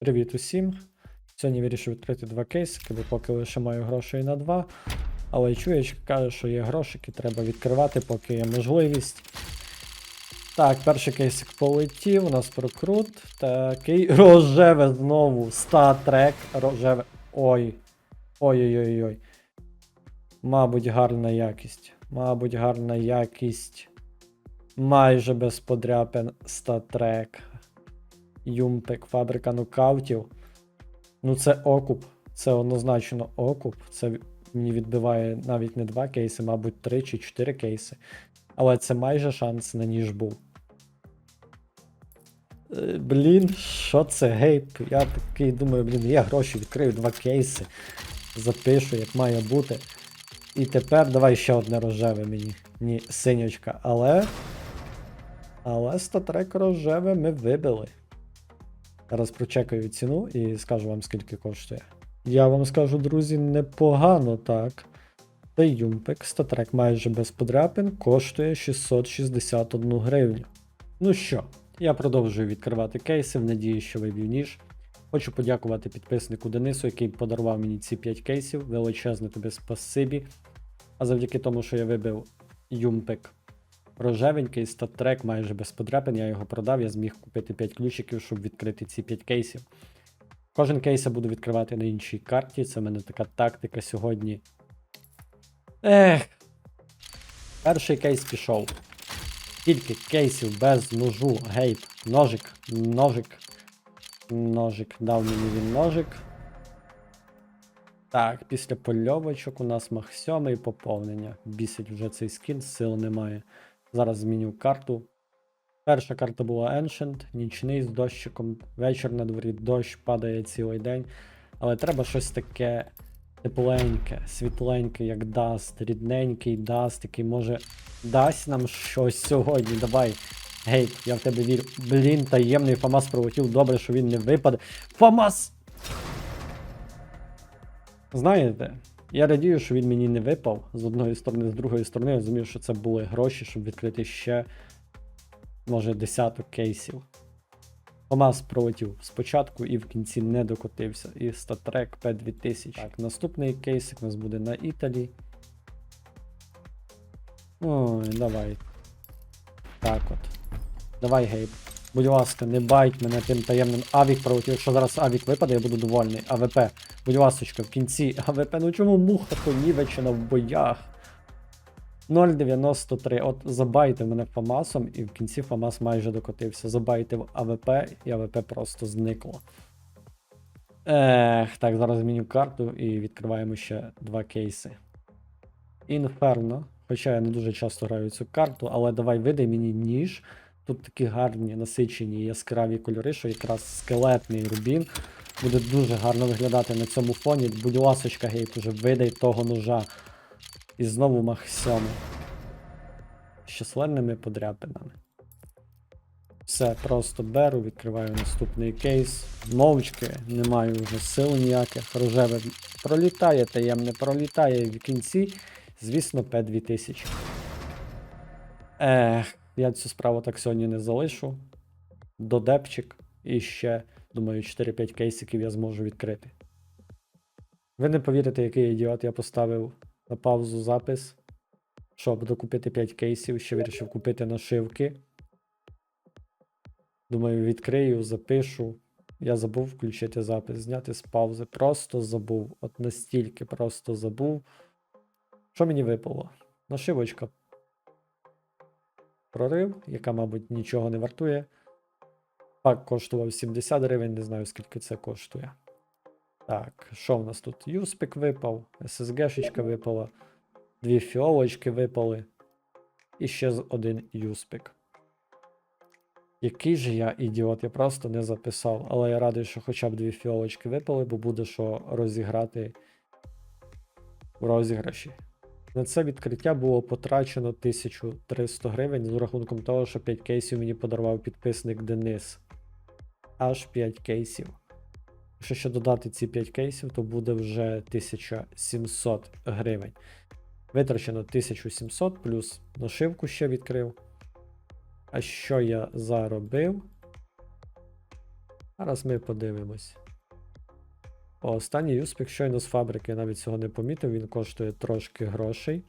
Привіт усім. Сьогодні вирішив відкрити два кейсики, бо поки лише маю грошей на два. Але чуєч каже, що є грошики, треба відкривати, поки є можливість. Так, перший кейсик полетів, у нас прокрут. Такий рожеве знову. Статрек. Рожеве. Ой. Ой-ой-ой-ой. Мабуть, гарна якість. Мабуть, гарна якість. Майже без подряпин статрек. Юмпек, фабрика нокаутів. Ну, це окуп. Це однозначно окуп. Це мені відбиває навіть не два кейси, мабуть, три чи чотири кейси. Але це майже шанс на ніж був. Е, Блін, що це гейп? Я такий думаю, блін, є гроші, відкрию два кейси, запишу, як має бути. І тепер давай ще одне рожеве мені. Ні, синячка. Але. Але статрек рожеве ми вибили. Зараз прочекаю ціну і скажу вам, скільки коштує. Я вам скажу, друзі, непогано так. Та юмпек статрек майже без подряпин коштує 661 гривню. Ну що, я продовжую відкривати кейси в надії, що виб'ю ніж. Хочу подякувати підписнику Денису, який подарував мені ці 5 кейсів. Величезне тобі спасибі. А завдяки тому, що я вибив юмпек рожевенький статрек майже без подряпин, я його продав, я зміг купити 5 ключиків, щоб відкрити ці 5 кейсів. Кожен кейс я буду відкривати на іншій карті. Це в мене така тактика сьогодні. Ех. Перший кейс пішов. Тільки кейсів без ножу. Гейп. Ножик. Ножик. Ножик. Дав мені він ножик. Так, після польовочок у нас мах 7 і поповнення. Бісить вже цей скін, сил немає. Зараз зміню карту. Перша карта була Ancient, нічний з дощиком. Вечір на дворі, дощ падає цілий день. Але треба щось таке тепленьке, світленьке, як Даст, рідненький Даст, який може дасть нам щось сьогодні. Давай. Гей, я в тебе вірю. Блін, таємний Фамас пролетів. Добре, що він не випаде. Фамас! Знаєте, я радію, що він мені не випав з одної сторони, з другої сторони. Я розумію, що це були гроші, щоб відкрити ще, може, десяток кейсів. Фомас пролетів спочатку і в кінці не докотився. І статрек P2000. Так, наступний кейсик у нас буде на Італі. Ой, давай. Так от. Давай, Гейб. Будь ласка, не байте мене тим таємним авік пролетів. Якщо зараз авік випаде, я буду довольний. АВП. Будь ласочка, в кінці АВП. Ну чому муха понівечена в боях? 0,93. От забайте мене Фамасом, і в кінці Фамас майже докотився. Забайте в АВП, і АВП просто зникло. Ех, так, зараз зміню карту і відкриваємо ще два кейси. Інферно. Хоча я не дуже часто граю цю карту, але давай видай мені ніж. Тут такі гарні насичені яскраві кольори, що якраз скелетний рубін буде дуже гарно виглядати на цьому фоні. Будь ласочка, гейт, уже видай того ножа. І знову мах 7. З численними подряпинами. Все, просто беру, відкриваю наступний кейс. Мовчки, не маю вже сил ніяких. Рожеве пролітає, таємне пролітає в кінці, звісно, П2000. Ех, я цю справу так сьогодні не залишу. Додепчик і ще, думаю, 4-5 кейсиків я зможу відкрити. Ви не повірите, який ідіот я поставив на паузу запис, щоб докупити 5 кейсів, ще вирішив купити нашивки. Думаю, відкрию, запишу. Я забув включити запис, зняти з паузи. Просто забув. От настільки просто забув. Що мені випало? Нашивочка. Прорив, яка, мабуть, нічого не вартує. Пак коштував 70 гривень, не знаю, скільки це коштує. Так, що в нас тут? Юспик випав, SSG-шечка випала, дві фіолочки випали. І ще один юспик. Який же я ідіот, я просто не записав. Але я радий, що хоча б дві фіолочки випали, бо буде що розіграти в розіграші. На це відкриття було потрачено 1300 гривень з рахунком того, що 5 кейсів мені подарував підписник Денис. Аж 5 кейсів. Якщо ще додати ці 5 кейсів, то буде вже 1700 гривень. Витрачено 1700 плюс нашивку ще відкрив. А що я заробив? Зараз ми подивимось. Останній успіх щойно з фабрики, я навіть цього не помітив, він коштує трошки грошей.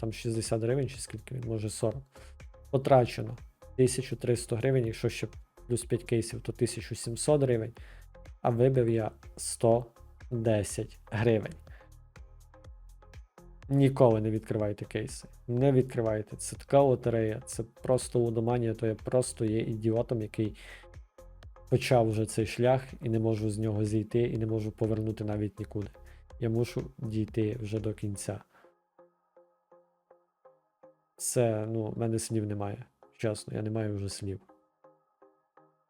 Там 60 гривень, чи скільки він, може 40. Потрачено 1300 гривень, якщо ще плюс 5 кейсів, то 1700 гривень. А вибив я 110 гривень. Ніколи не відкривайте кейси. Не відкривайте. Це така лотерея, це просто лудоманія, то я просто є ідіотом, який почав вже цей шлях і не можу з нього зійти, і не можу повернути навіть нікуди. Я мушу дійти вже до кінця. Це, ну, в мене слів немає. Чесно, я не маю вже слів.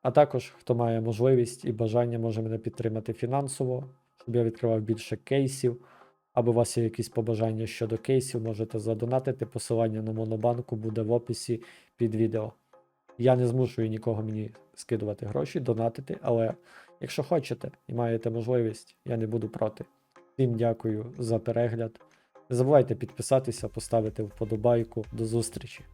А також, хто має можливість і бажання, може мене підтримати фінансово, щоб я відкривав більше кейсів. Або у вас є якісь побажання щодо кейсів, можете задонатити. Посилання на монобанку буде в описі під відео. Я не змушую нікого мені скидувати гроші, донатити, але якщо хочете і маєте можливість, я не буду проти. Всім дякую за перегляд. Не забувайте підписатися, поставити вподобайку. До зустрічі!